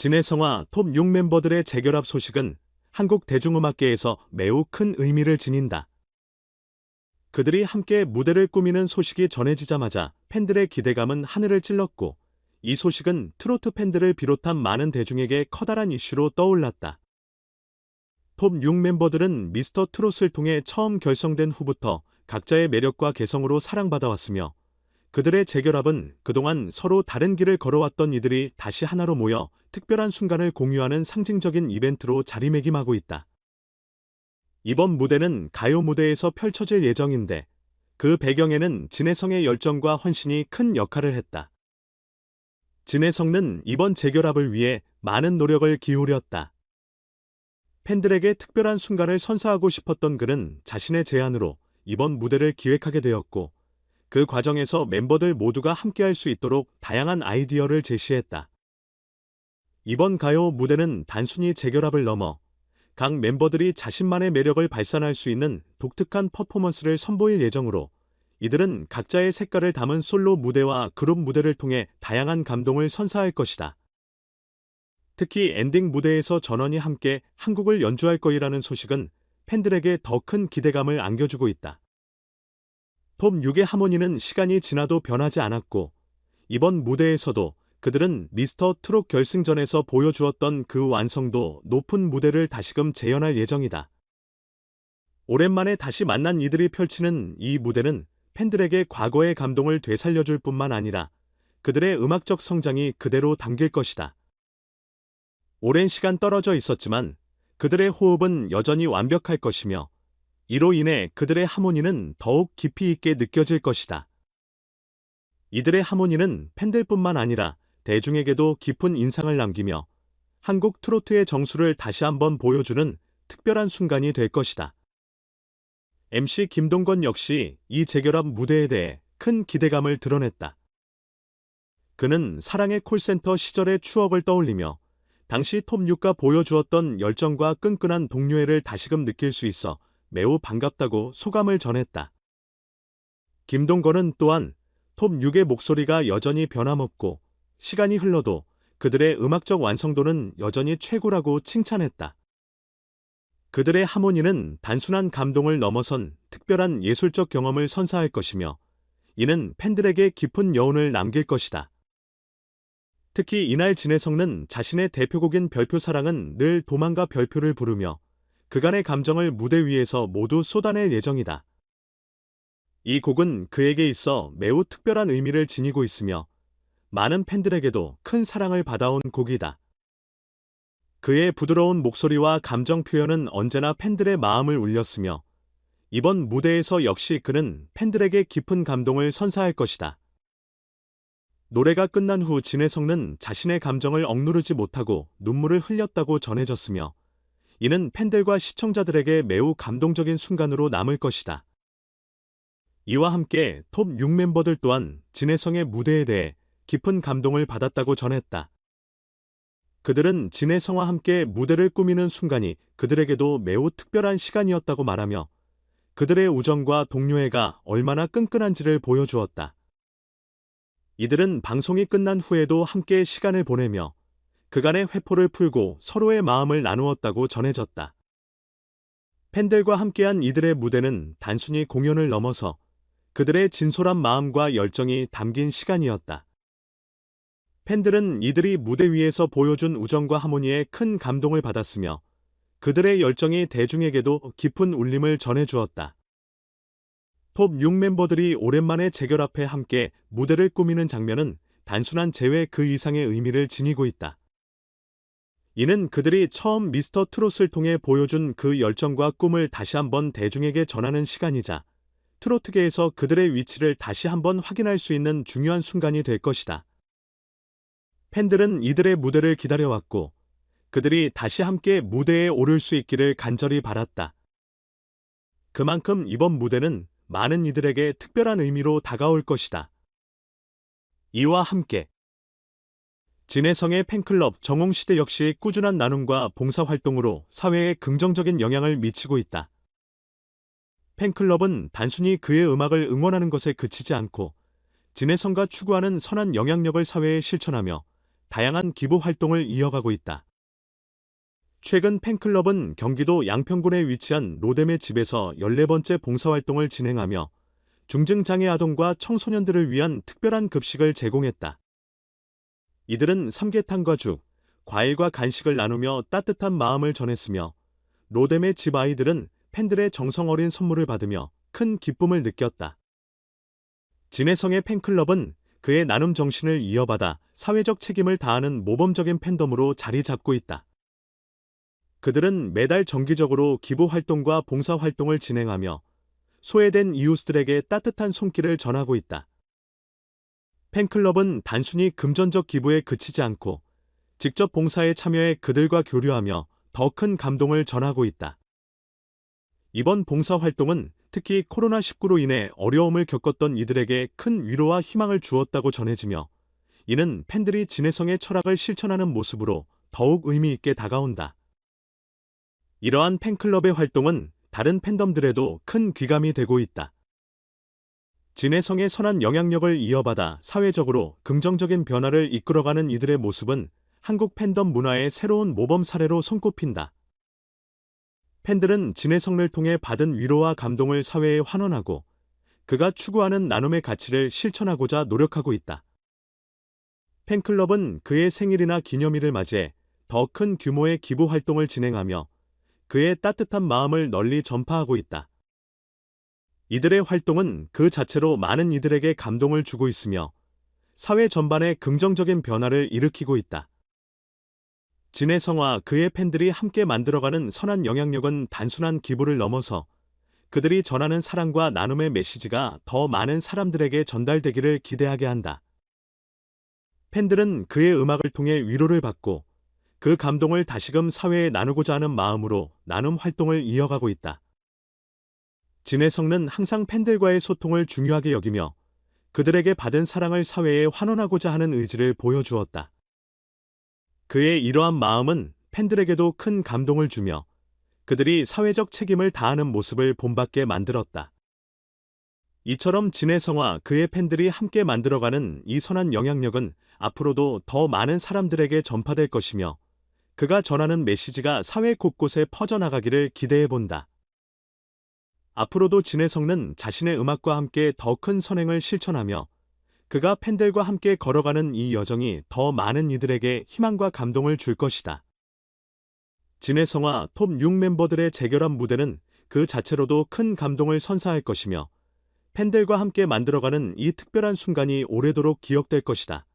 진해성화 톱 6 멤버들의 재결합 소식은 한국 대중음악계에서 매우 큰 의미를 지닌다. 그들이 함께 무대를 꾸미는 소식이 전해지자마자 팬들의 기대감은 하늘을 찔렀고 이 소식은 트로트 팬들을 비롯한 많은 대중에게 커다란 이슈로 떠올랐다. 톱 6 멤버들은 미스터 트롯을 통해 처음 결성된 후부터 각자의 매력과 개성으로 사랑받아왔으며 그들의 재결합은 그동안 서로 다른 길을 걸어왔던 이들이 다시 하나로 모여 특별한 순간을 공유하는 상징적인 이벤트로 자리매김하고 있다. 이번 무대는 가요 무대에서 펼쳐질 예정인데 그 배경에는 진해성의 열정과 헌신이 큰 역할을 했다. 진해성은 이번 재결합을 위해 많은 노력을 기울였다. 팬들에게 특별한 순간을 선사하고 싶었던 그는 자신의 제안으로 이번 무대를 기획하게 되었고 그 과정에서 멤버들 모두가 함께할 수 있도록 다양한 아이디어를 제시했다. 이번 가요 무대는 단순히 재결합을 넘어 각 멤버들이 자신만의 매력을 발산할 수 있는 독특한 퍼포먼스를 선보일 예정으로 이들은 각자의 색깔을 담은 솔로 무대와 그룹 무대를 통해 다양한 감동을 선사할 것이다. 특히 엔딩 무대에서 전원이 함께 한국을 연주할 거이라는 소식은 팬들에게 더 큰 기대감을 안겨주고 있다. 톱 6의 하모니는 시간이 지나도 변하지 않았고 이번 무대에서도 그들은 미스터 트롯 결승전에서 보여주었던 그 완성도 높은 무대를 다시금 재현할 예정이다. 오랜만에 다시 만난 이들이 펼치는 이 무대는 팬들에게 과거의 감동을 되살려줄 뿐만 아니라 그들의 음악적 성장이 그대로 담길 것이다. 오랜 시간 떨어져 있었지만 그들의 호흡은 여전히 완벽할 것이며 이로 인해 그들의 하모니는 더욱 깊이 있게 느껴질 것이다. 이들의 하모니는 팬들뿐만 아니라 대중에게도 깊은 인상을 남기며 한국 트로트의 정수를 다시 한번 보여주는 특별한 순간이 될 것이다. MC 김동건 역시 이 재결합 무대에 대해 큰 기대감을 드러냈다. 그는 사랑의 콜센터 시절의 추억을 떠올리며 당시 톱6가 보여주었던 열정과 끈끈한 동료애를 다시금 느낄 수 있어 매우 반갑다고 소감을 전했다. 김동건은 또한 톱 6의 목소리가 여전히 변함없고 시간이 흘러도 그들의 음악적 완성도는 여전히 최고라고 칭찬했다. 그들의 하모니는 단순한 감동을 넘어선 특별한 예술적 경험을 선사할 것이며 이는 팬들에게 깊은 여운을 남길 것이다. 특히 이날 진해성은 자신의 대표곡인 별표 사랑은 늘 도망가 별표를 부르며 그간의 감정을 무대 위에서 모두 쏟아낼 예정이다. 이 곡은 그에게 있어 매우 특별한 의미를 지니고 있으며 많은 팬들에게도 큰 사랑을 받아온 곡이다. 그의 부드러운 목소리와 감정 표현은 언제나 팬들의 마음을 울렸으며 이번 무대에서 역시 그는 팬들에게 깊은 감동을 선사할 것이다. 노래가 끝난 후 진해성은 자신의 감정을 억누르지 못하고 눈물을 흘렸다고 전해졌으며 이는 팬들과 시청자들에게 매우 감동적인 순간으로 남을 것이다. 이와 함께 톱 6 멤버들 또한 진해성의 무대에 대해 깊은 감동을 받았다고 전했다. 그들은 진해성과 함께 무대를 꾸미는 순간이 그들에게도 매우 특별한 시간이었다고 말하며 그들의 우정과 동료애가 얼마나 끈끈한지를 보여주었다. 이들은 방송이 끝난 후에도 함께 시간을 보내며 그간의 회포를 풀고 서로의 마음을 나누었다고 전해졌다. 팬들과 함께한 이들의 무대는 단순히 공연을 넘어서 그들의 진솔한 마음과 열정이 담긴 시간이었다. 팬들은 이들이 무대 위에서 보여준 우정과 하모니에 큰 감동을 받았으며 그들의 열정이 대중에게도 깊은 울림을 전해주었다. 톱 6 멤버들이 오랜만에 재결합해 함께 무대를 꾸미는 장면은 단순한 재회 그 이상의 의미를 지니고 있다. 이는 그들이 처음 미스터 트롯을 통해 보여준 그 열정과 꿈을 다시 한번 대중에게 전하는 시간이자 트로트계에서 그들의 위치를 다시 한번 확인할 수 있는 중요한 순간이 될 것이다. 팬들은 이들의 무대를 기다려왔고 그들이 다시 함께 무대에 오를 수 있기를 간절히 바랐다. 그만큼 이번 무대는 많은 이들에게 특별한 의미로 다가올 것이다. 이와 함께 진해성의 팬클럽 정홍시대 역시 꾸준한 나눔과 봉사활동으로 사회에 긍정적인 영향을 미치고 있다. 팬클럽은 단순히 그의 음악을 응원하는 것에 그치지 않고 진해성과 추구하는 선한 영향력을 사회에 실천하며 다양한 기부 활동을 이어가고 있다. 최근 팬클럽은 경기도 양평군에 위치한 로뎀의 집에서 14번째 봉사활동을 진행하며 중증장애 아동과 청소년들을 위한 특별한 급식을 제공했다. 이들은 삼계탕과 죽, 과일과 간식을 나누며 따뜻한 마음을 전했으며 로뎀의 집 아이들은 팬들의 정성 어린 선물을 받으며 큰 기쁨을 느꼈다. 진해성의 팬클럽은 그의 나눔 정신을 이어받아 사회적 책임을 다하는 모범적인 팬덤으로 자리 잡고 있다. 그들은 매달 정기적으로 기부 활동과 봉사 활동을 진행하며 소외된 이웃들에게 따뜻한 손길을 전하고 있다. 팬클럽은 단순히 금전적 기부에 그치지 않고 직접 봉사에 참여해 그들과 교류하며 더 큰 감동을 전하고 있다. 이번 봉사 활동은 특히 코로나19로 인해 어려움을 겪었던 이들에게 큰 위로와 희망을 주었다고 전해지며 이는 팬들이 진해성의 철학을 실천하는 모습으로 더욱 의미 있게 다가온다. 이러한 팬클럽의 활동은 다른 팬덤들에도 큰 귀감이 되고 있다. 진해성의 선한 영향력을 이어받아 사회적으로 긍정적인 변화를 이끌어가는 이들의 모습은 한국 팬덤 문화의 새로운 모범 사례로 손꼽힌다. 팬들은 진해성을 통해 받은 위로와 감동을 사회에 환원하고 그가 추구하는 나눔의 가치를 실천하고자 노력하고 있다. 팬클럽은 그의 생일이나 기념일을 맞이해 더 큰 규모의 기부 활동을 진행하며 그의 따뜻한 마음을 널리 전파하고 있다. 이들의 활동은 그 자체로 많은 이들에게 감동을 주고 있으며 사회 전반에 긍정적인 변화를 일으키고 있다. 진해성과 그의 팬들이 함께 만들어가는 선한 영향력은 단순한 기부를 넘어서 그들이 전하는 사랑과 나눔의 메시지가 더 많은 사람들에게 전달되기를 기대하게 한다. 팬들은 그의 음악을 통해 위로를 받고 그 감동을 다시금 사회에 나누고자 하는 마음으로 나눔 활동을 이어가고 있다. 진해성은 항상 팬들과의 소통을 중요하게 여기며 그들에게 받은 사랑을 사회에 환원하고자 하는 의지를 보여주었다. 그의 이러한 마음은 팬들에게도 큰 감동을 주며 그들이 사회적 책임을 다하는 모습을 본받게 만들었다. 이처럼 진해성과 그의 팬들이 함께 만들어가는 이 선한 영향력은 앞으로도 더 많은 사람들에게 전파될 것이며 그가 전하는 메시지가 사회 곳곳에 퍼져나가기를 기대해 본다. 앞으로도 진해성은 자신의 음악과 함께 더 큰 선행을 실천하며 그가 팬들과 함께 걸어가는 이 여정이 더 많은 이들에게 희망과 감동을 줄 것이다. 진해성과 톱6 멤버들의 재결합 무대는 그 자체로도 큰 감동을 선사할 것이며 팬들과 함께 만들어가는 이 특별한 순간이 오래도록 기억될 것이다.